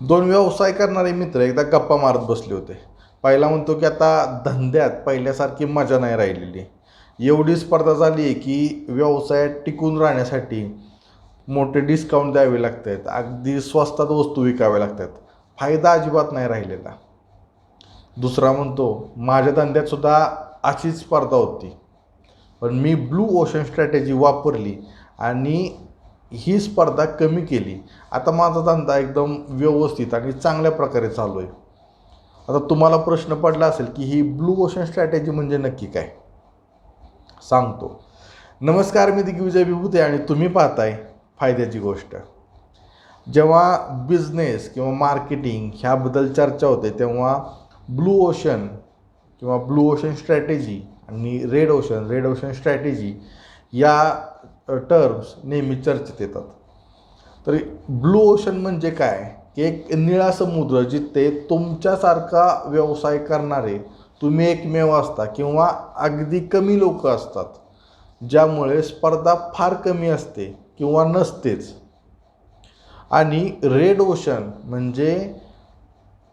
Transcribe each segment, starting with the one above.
दोन व्यवसाय करणारे मित्र एकदा गप्पा मारत बसले होते. पहिला म्हणतो की आता धंद्यात पहिल्यासारखी मजा नाही राहिलेली. एवढी स्पर्धा झाली आहे की व्यवसायात टिकून राहण्यासाठी मोठे डिस्काउंट द्यावे लागत आहेत अगदी स्वस्तात वस्तू विकाव्या लागतात. फायदा अजिबात नाही राहिलेला. दुसरा म्हणतो माझ्या धंद्यातसुद्धा अशीच स्पर्धा होती. पण मी ब्लू ओशन स्ट्रॅटेजी वापरली आणि ही स्पर्धा कमी केली. आता माझा धंदा एकदम व्यवस्थित आणि चांगल्या प्रकारे चालू आहे. आता तुम्हाला प्रश्न पडला असेल की ही ब्लू ओशन स्ट्रॅटेजी म्हणजे नक्की काय? सांगतो. नमस्कार मी दिग्विजय विभूते आणि तुम्ही पाहताय फायद्याची गोष्ट. जेव्हा बिझनेस किंवा मार्केटिंग ह्याबद्दल चर्चा होते तेव्हा ब्लू ओशन किंवा ब्लू ओशन स्ट्रॅटेजी आणि red ocean red ocean strategy या टर्म्स नेहमी चर्चेत येतात. तर ब्लू ओशन म्हणजे काय? की एक निळा समुद्र जिथे तुमच्यासारखा व्यवसाय करणारे तुम्ही एकमेव असता किंवा अगदी कमी लोक असतात ज्यामुळे स्पर्धा फार कमी असते किंवा नसतेच. आणि रेड ओशन म्हणजे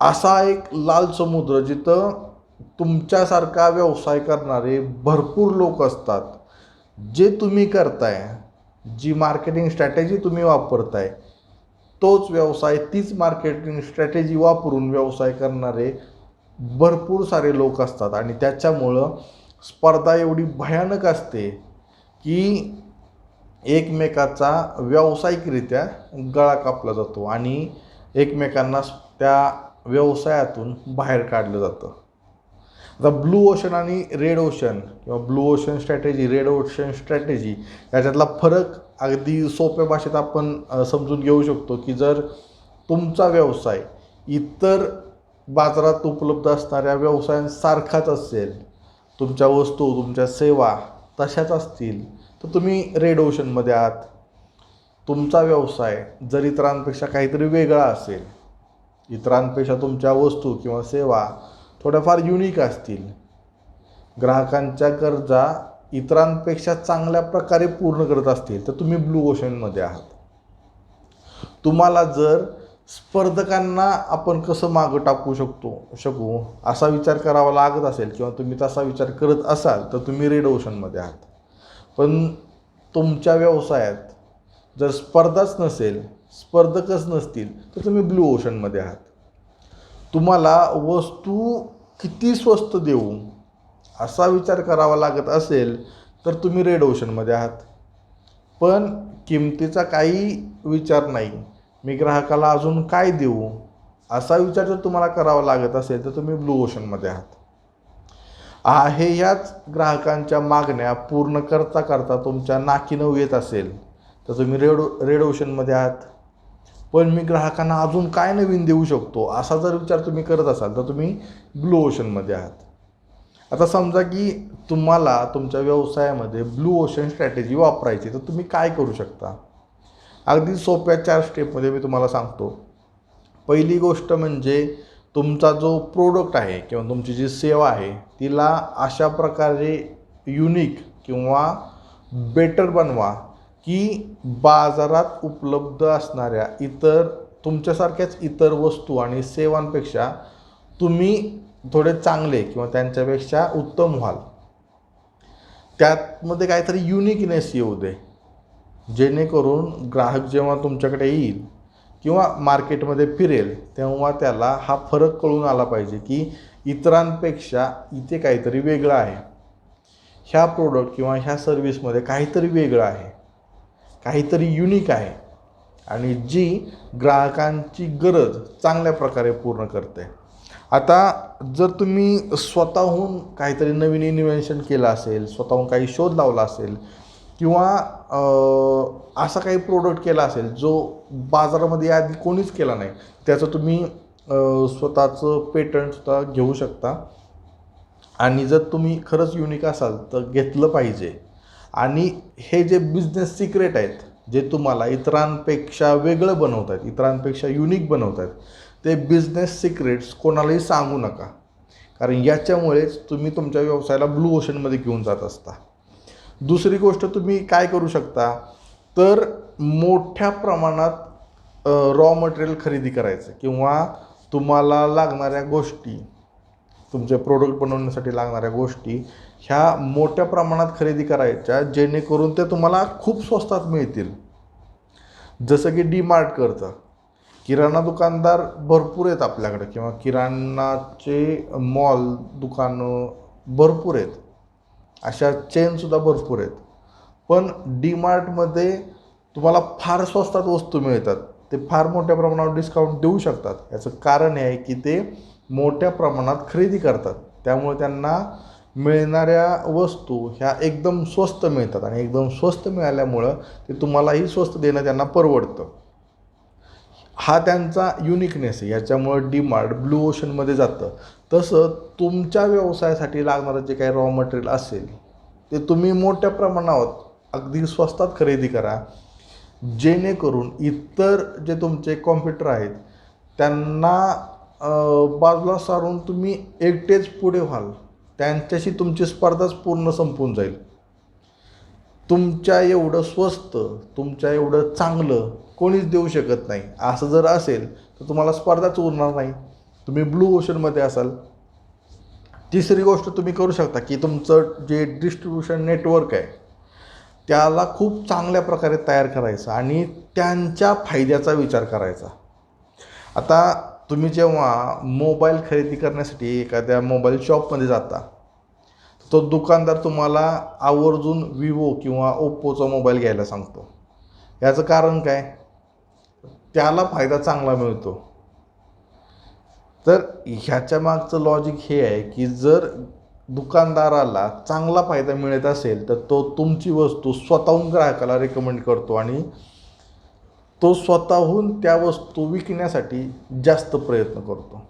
असा एक लाल समुद्र जिथं तुमच्यासारखा व्यवसाय करणारे भरपूर लोक असतात. जे तुम्ही करताय जी मार्केटिंग स्ट्रॅटेजी तुम्ही वापरताय तोच व्यवसाय तीच मार्केटिंग स्ट्रॅटेजी वापरून व्यवसाय करणारे भरपूर सारे लोक असतात. आणि त्याच्यामुळं स्पर्धा एवढी भयानक असते की एकमेकाचा व्यावसायिकरित्या गळा कापला जातो आणि एकमेकांना त्या व्यवसायातून बाहेर काढलं जातं. आता ब्लू ओशन आणि रेड ओशन किंवा blue ocean strategy red ocean strategy याच्यातला फरक अगदी सोप्या भाषेत आपण समजून घेऊ शकतो की जर तुमचा व्यवसाय इतर बाजारात उपलब्ध असणाऱ्या व्यवसायांसारखाच असेल तुमच्या वस्तू तुमच्या सेवा तशाच असतील तर तुम्ही रेड ओशनमध्ये आहात. तुमचा व्यवसाय जर इतरांपेक्षा काहीतरी वेगळा असेल इतरांपेक्षा तुमच्या वस्तू किंवा सेवा थोड्याफार युनिक असतील. ग्राहकांच्या गरजा इतरांपेक्षा चांगल्या प्रकारे पूर्ण करत असतील तर तुम्ही ब्लू ओशनमध्ये आहात. तुम्हाला जर स्पर्धकांना आपण कसं मागं टाकू शकतो शकू असा विचार करावा लागत असेल किंवा तुम्ही तसा विचार करत असाल तर तुम्ही रेड ओशनमध्ये आहात. पण तुमच्या व्यवसायात जर स्पर्धाच नसेल स्पर्धकच नसतील तर तुम्ही ब्लू ओशनमध्ये आहात. तुम्हाला वस्तू किती स्वस्त देऊ? असा विचार करावा लागत असेल तर तुम्ही रेड ओशनमध्ये आहात. पण किमतीचा काही विचार नाही. मी ग्राहकाला अजून काय देऊ? असा विचार जर तुम्हाला करावा लागत असेल तर तुम्ही ब्लू ओशनमध्ये आहात. आहे याच ग्राहकांच्या मागण्या पूर्ण करता करता तुमच्या नाकीनं येत असेल तर तुम्ही रेड रेड ओशनमध्ये आहात. पण मी ग्राहकांना अजून काय नवीन देऊ शकतो असा जर विचार तुम्ही करत असाल तर तुम्ही ब्लू ओशनमध्ये आहात. आता समजा की तुम्हाला तुमच्या व्यवसायामध्ये ब्लू ओशन स्ट्रॅटेजी वापरायची तर तुम्ही काय करू शकता? अगदी सोप्या चार स्टेपमध्ये मी तुम्हाला सांगतो. पहिली गोष्ट म्हणजे तुमचा जो प्रोडक्ट आहे किंवा तुमची जी सेवा आहे तिला अशा प्रकारे युनिक किंवा बेटर बनवा की बाजारात उपलब्ध असणाऱ्या इतर तुमच्यासारख्याच इतर वस्तू आणि सेवांपेक्षा तुम्ही थोडे चांगले किंवा त्यांच्यापेक्षा उत्तम व्हाल. त्यातमध्ये काहीतरी युनिकनेस येऊ दे. जेणेकरून ग्राहक जेव्हा तुमच्याकडे येईल किंवा मार्केटमध्ये फिरेल तेव्हा त्याला हा फरक कळून आला पाहिजे की इतरांपेक्षा इथे काहीतरी वेगळं आहे. ह्या प्रोडक्ट किंवा ह्या सर्विसमध्ये काहीतरी वेगळं आहे. काहीतरी युनिक आहे. आणि जी ग्राहकांची गरज चांगल्या प्रकारे पूर्ण करते. आता जर तुम्ही स्वतःहून काहीतरी नवीन इन्व्हेन्शन केलं असेल स्वतःहून काही शोध लावला असेल किंवा असा काही प्रोडक्ट केला असेल जो बाजारामध्ये आधी कोणीच केला नाही त्याचं तुम्ही स्वतःचं पेटंटसुद्धा घेऊ शकता. आणि जर तुम्ही खरंच युनिक असाल तर घेतलं पाहिजे. आणि हे जे बिझनेस सिक्रेट आहेत जे तुम्हाला इतरांपेक्षा वेगळं बनवत आहेत इतरांपेक्षा युनिक बनवत आहेत ते बिझनेस सिक्रेट्स कोणालाही सांगू नका. कारण याच्यामुळेच तुम्ही तुमच्या व्यवसायाला ब्लू ओशनमध्ये घेऊन जात असता. दुसरी गोष्ट तुम्ही काय करू शकता? तर मोठ्या प्रमाणात रॉ मटेरियल खरेदी करायचं किंवा तुम्हाला लागणाऱ्या गोष्टी तुमचे प्रोडक्ट बनवण्यासाठी लागणाऱ्या गोष्टी ह्या मोठ्या प्रमाणात खरेदी करायच्या जेणेकरून ते तुम्हाला खूप स्वस्तात मिळतील. जसं की डी मार्ट करतं. किराणा दुकानदार भरपूर आहेत आपल्याकडे किंवा किराणाचे मॉल दुकानं भरपूर आहेत. अशा चेनसुद्धा भरपूर आहेत. पण डी मार्टमध्ये तुम्हाला फार स्वस्तात वस्तू मिळतात. ते फार मोठ्या प्रमाणावर डिस्काउंट देऊ शकतात. याचं कारण हे आहे की ते मोठ्या प्रमाणात खरेदी करतात. त्यामुळे त्यांना मिळणाऱ्या वस्तू ह्या एकदम स्वस्त मिळतात आणि एकदम स्वस्त मिळाल्यामुळं ते तुम्हालाही स्वस्त देणं त्यांना परवडतं. हा त्यांचा युनिकनेस आहे. याच्यामुळं डी मार्ट ब्लू ओशनमध्ये जातं. तसं तुमच्या व्यवसायासाठी लागणारं जे काही रॉ मटेरियल असेल ते तुम्ही मोठ्या प्रमाणावर अगदी स्वस्तात खरेदी करा. जेणेकरून इतर जे तुमचे कॉम्प्युटर आहेत त्यांना बाजूला सारून तुम्ही एकटेच पुढे व्हाल. त्यांच्याशी तुमची स्पर्धाच पूर्ण संपून जाईल. तुमच्या एवढं स्वस्त तुमच्या एवढं चांगलं कोणीच देऊ शकत नाही. असं जर असेल तर तुम्हाला स्पर्धाच उरणार नाही. तुम्ही ब्लू ओशनमध्ये असाल. तिसरी गोष्ट तुम्ही करू शकता की तुमचं जे डिस्ट्रीब्युशन नेटवर्क आहे त्याला खूप चांगल्या प्रकारे तयार करायचं आणि त्यांच्या फायद्याचा विचार करायचा. आता तुम्ही जेव्हा मोबाईल खरेदी करण्यासाठी एखाद्या मोबाईल शॉपमध्ये जाता तो दुकानदार तुम्हाला आवर्जून विवो किंवा ओप्पोचा मोबाईल घ्यायला सांगतो. याचं कारण काय? त्याला फायदा चांगला मिळतो. तर ह्याच्या मागचं लॉजिक हे आहे की जर दुकानदाराला चांगला फायदा मिळत असेल तर तो तुमची वस्तू स्वतःहून ग्राहकाला रेकमेंड करतो आणि तो स्वतःहून त्या वस्तू विकण्यासाठी जास्त प्रयत्न करतो.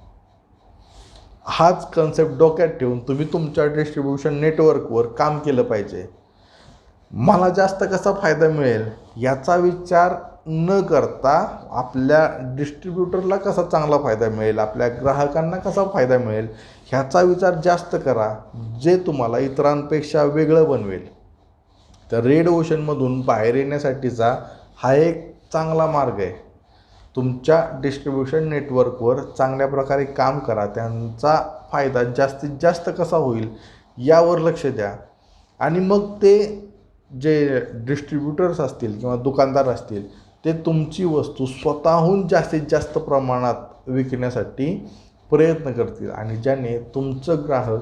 हाच कन्सेप्ट डोक्यात ठेवून तुम्ही तुमच्या डिस्ट्रीब्युशन नेटवर्कवर काम केलं पाहिजे. मला जास्त कसा फायदा मिळेल याचा विचार न करता आपल्या डिस्ट्रीब्युटरला कसा चांगला फायदा मिळेल आपल्या ग्राहकांना कसा फायदा मिळेल ह्याचा विचार जास्त करा जे तुम्हाला इतरांपेक्षा वेगळं बनवेल. तर रेड ओशनमधून बाहेर येण्यासाठीचा हा एक चांगला मार्ग आहे. तुमच्या डिस्ट्रीब्युशन नेटवर्कवर चांगल्या प्रकारे काम करा. त्यांचा फायदा जास्तीत जास्त कसा होईल यावर लक्ष द्या. आणि मग ते जे डिस्ट्रीब्युटर्स असतील किंवा दुकानदार असतील ते तुमची वस्तू स्वतःहून जास्तीत जास्त प्रमाणात विकण्यासाठी प्रयत्न करतील आणि ज्याने तुमचं ग्राहक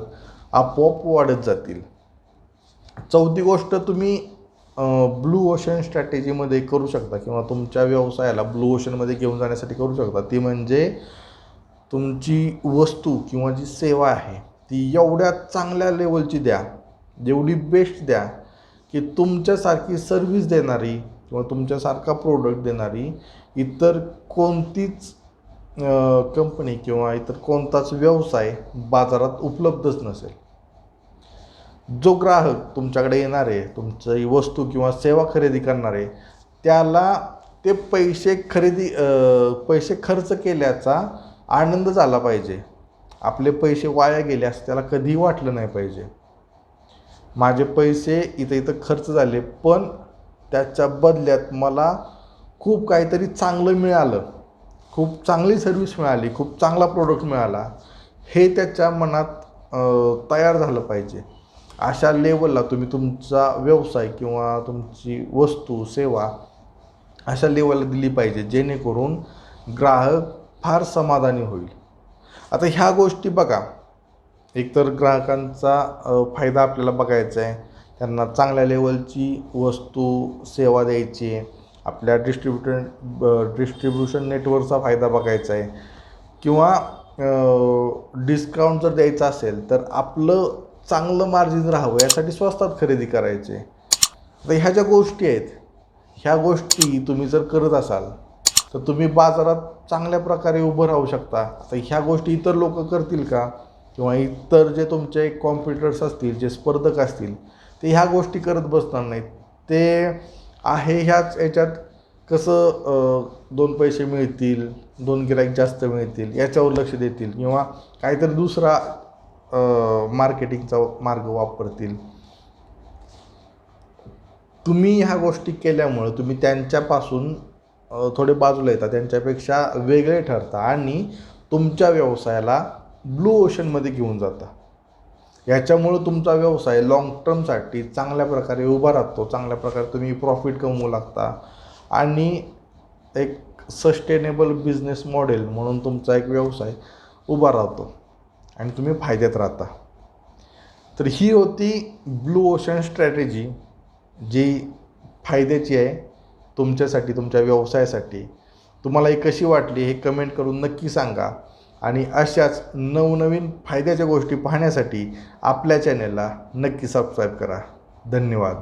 आपोआप वाढत जातील. चौथी गोष्ट तुम्ही ब्लू ओशन स्ट्रॅटेजीमध्ये करू शकता किंवा तुमच्या व्यवसायाला ब्लू ओशनमध्ये घेऊन जाण्यासाठी करू शकता. ती म्हणजे तुमची वस्तू किंवा जी सेवा आहे ती एवढ्या चांगल्या लेवलची द्या जेवढी बेस्ट द्या की तुमच्यासारखी सर्व्हिस देणारी किंवा तुमच्यासारखा प्रोडक्ट देणारी इतर कोणतीच कंपनी किंवा इतर कोणताच व्यवसाय बाजारात उपलब्धच नसेल. जो ग्राहक तुमच्याकडे येणार आहे तुमची वस्तू किंवा सेवा खरेदी करणार आहे त्याला ते पैसे खरेदी पैसे खर्च केल्याचा आनंद झाला पाहिजे. आपले पैसे वाया गेले असं त्याला कधीही वाटलं नाही पाहिजे. माझे पैसे इथं इथं खर्च झाले पण त्याच्या बदल्यात मला खूप काहीतरी चांगलं मिळालं. खूप चांगली सर्विस मिळाली खूप चांगला प्रोडक्ट मिळाला. हे त्याच्या मनात तयार झालं पाहिजे. अशा लेवलला तुम्ही तुमचा व्यवसाय किंवा तुमची वस्तू सेवा अशा लेवलला दिली पाहिजे जेणेकरून ग्राहक फार समाधानी होईल. आता ह्या गोष्टी बघा. एकतर ग्राहकांचा फायदा आपल्याला बघायचा आहे. त्यांना चांगल्या लेवलची वस्तू सेवा द्यायची आहे. आपल्या डिस्ट्रीब्युटर डिस्ट्रीब्युशन नेटवर्कचा फायदा बघायचा आहे. किंवा डिस्काउंट जर द्यायचा असेल तर आपलं चांगलं मार्जिन राहावं यासाठी स्वस्तात खरेदी करायचे. तर ह्या ज्या गोष्टी आहेत ह्या गोष्टी तुम्ही जर करत असाल तर तुम्ही बाजारात चांगल्या प्रकारे उभं राहू शकता. आता ह्या गोष्टी इतर लोक करतील का? किंवा इतर जे तुमचे कॉम्प्युटर्स असतील जे स्पर्धक असतील ते ह्या गोष्टी करत बसणार नाहीत. ते आहे ह्याच याच्यात कसं दोन पैसे मिळतील दोन गिराईक जास्त मिळतील याच्यावर लक्ष देतील. किंवा काहीतरी दुसरा मार्केटिंगचा मार्ग वापरतील. तुम्ही ह्या गोष्टी केल्यामुळं तुम्ही त्यांच्यापासून थोडे बाजूला येता त्यांच्यापेक्षा वेगळे ठरता आणि तुमच्या व्यवसायाला ब्लू ओशनमध्ये घेऊन जाता. याच्यामुळं तुमचा व्यवसाय लाँग टर्मसाठी चांगल्या प्रकारे उभा राहतो चांगल्या प्रकारे तुम्ही प्रॉफिट कमवू लागता आणि एक सस्टेनेबल बिझनेस मॉडेल म्हणून तुमचा एक व्यवसाय उभा राहतो. आणि तुम्ही फायद्यात राहता. तर ही होती ब्लू ओशन स्ट्रॅटेजी जी फायद्याची आहे तुमच्यासाठी तुमच्या व्यवसायासाठी. तुम्हाला ही कशी वाटली हे कमेंट करून नक्की सांगा. आणि अशाच नवनवीन फायद्याच्या गोष्टी पाहण्यासाठी आपल्या चॅनेलला नक्की सबस्क्राईब करा. धन्यवाद.